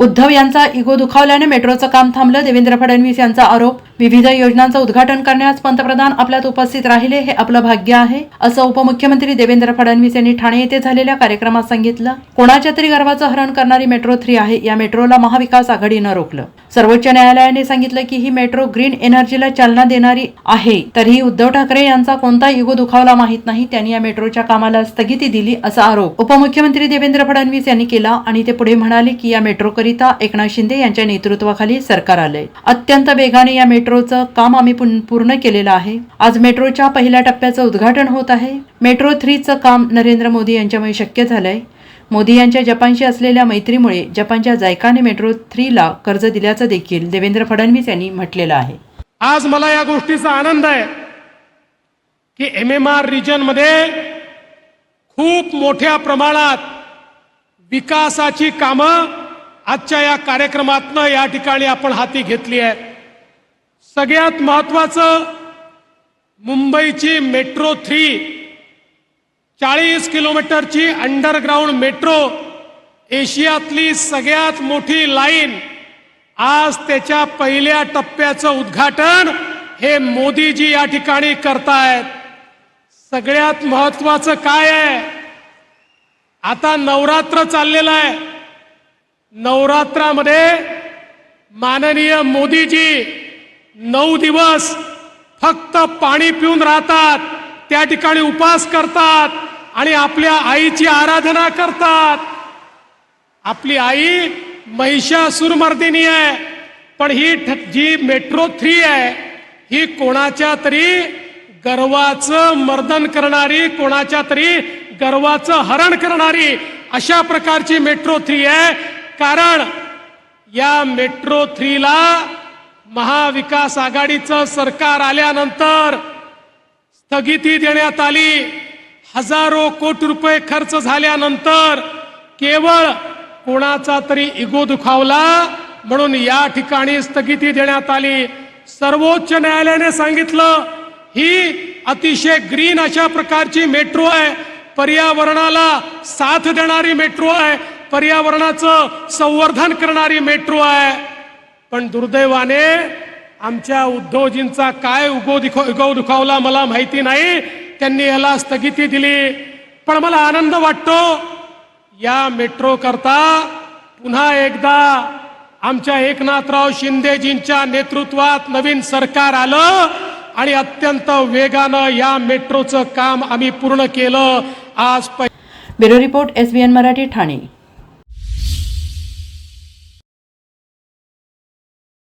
उद्धव यांचा इगो दुखावल्याने मेट्रोचं काम थांबलं. देवेंद्र फडणवीस यांचा आरोप विविध योजनांचं उद्घाटन करण्यास पंतप्रधान आपल्यात उपस्थित राहिले हे आपलं भाग्य आहे असं उपमुख्यमंत्री देवेंद्र फडणवीस यांनी ठाणे येथे झालेल्या कार्यक्रमात सांगितलं. कोणाच्या तरी गर्वाचं हरण करणारी मेट्रो थ्री आहे या मेट्रोला महाविकास आघाडीनं रोखलं. सर्वोच्च न्यायालयाने सांगितलं की ही मेट्रो ग्रीन एनर्जीला चालना देणारी आहे तरीही उद्धव ठाकरे यांचा कोणता इगो दुखावला माहीत नाही त्यांनी या मेट्रोच्या कामाला स्थगिती दिली असा आरोप उपमुख्यमंत्री देवेंद्र फडणवीस यांनी केला आणि ते पुढे म्हणाले की या मेट्रोकरिता एकनाथ शिंदे यांच्या नेतृत्वाखाली सरकार आलंय. अत्यंत वेगाने या मेट्रो मेट्रोचं काम आम्ही पुन- पूर्ण केलेलं आहे. आज मेट्रोच्या पहिल्या टप्प्याचं उद्घाटन होत आहे. मेट्रो थ्रीचं काम नरेंद्र मोदी यांच्यामुळे शक्य झालंय. मोदी यांच्या जपानशी असलेल्या मैत्रीमुळे जपानच्या जायकाने मेट्रो थ्रीला कर्ज दिल्याचं देखील देवेंद्र फडणवीस यांनी म्हटलेलं आहे. आज मला या गोष्टीचा आनंद आहे की एम एम आर रिजनमध्ये खूप मोठ्या प्रमाणात विकासाची कामं आजच्या या कार्यक्रमातनं या ठिकाणी आपण हाती घेतली आहे सगळ्यात महत्वाचं मुंबईची मेट्रो थ्री. चाळीस किलोमीटरची अंडरग्राऊंड मेट्रो एशियातली सगळ्यात मोठी लाईन. आज त्याच्या पहिल्या टप्प्याचं उद्घाटन हे मोदीजी या ठिकाणी करतायत. सगळ्यात महत्वाचं काय आहे? आता नवरात्र चाललेलं आहे. नवरात्रामध्ये माननीय मोदीजी नऊ दिवस फक्त पाणी पिऊन राहतात. त्या ठिकाणी उपास करतात आणि आपल्या आईची आराधना करतात. आपली आई महिषासुरमर्दिनी आहे पण ही जी मेट्रो थ्री आहे ही कोणाच्या तरी गर्वाचं मर्दन करणारी कोणाच्या तरी गर्वाचं हरण करणारी अशा प्रकारची मेट्रो थ्री आहे. कारण या मेट्रो थ्रीला महाविकास आघाडीचं सरकार आल्यानंतर स्थगिती देण्यात आली. हजारो कोटी रुपये खर्च झाल्यानंतर केवळ कोणाचा तरी इगो दुखावला म्हणून या ठिकाणी स्थगिती देण्यात आली. सर्वोच्च न्यायालयाने सांगितलं ही अतिशय ग्रीन अशा प्रकारची मेट्रो आहे. पर्यावरणाला साथ देणारी मेट्रो आहे. पर्यावरणाचं संवर्धन करणारी मेट्रो आहे. पण दुर्दैवाने आमच्या उद्धवजींचा काय उगो दिखो उगव दुखावला मला माहिती नाही. त्यांनी याला स्थगिती दिली. पण मला आनंद वाटतो या मेट्रो करता पुन्हा एकदा आमच्या एकनाथराव शिंदेजींच्या नेतृत्वात नवीन सरकार आलं आणि अत्यंत वेगानं या मेट्रोचं काम आम्ही पूर्ण केलं. आज bureau report SBN Marathi Thane.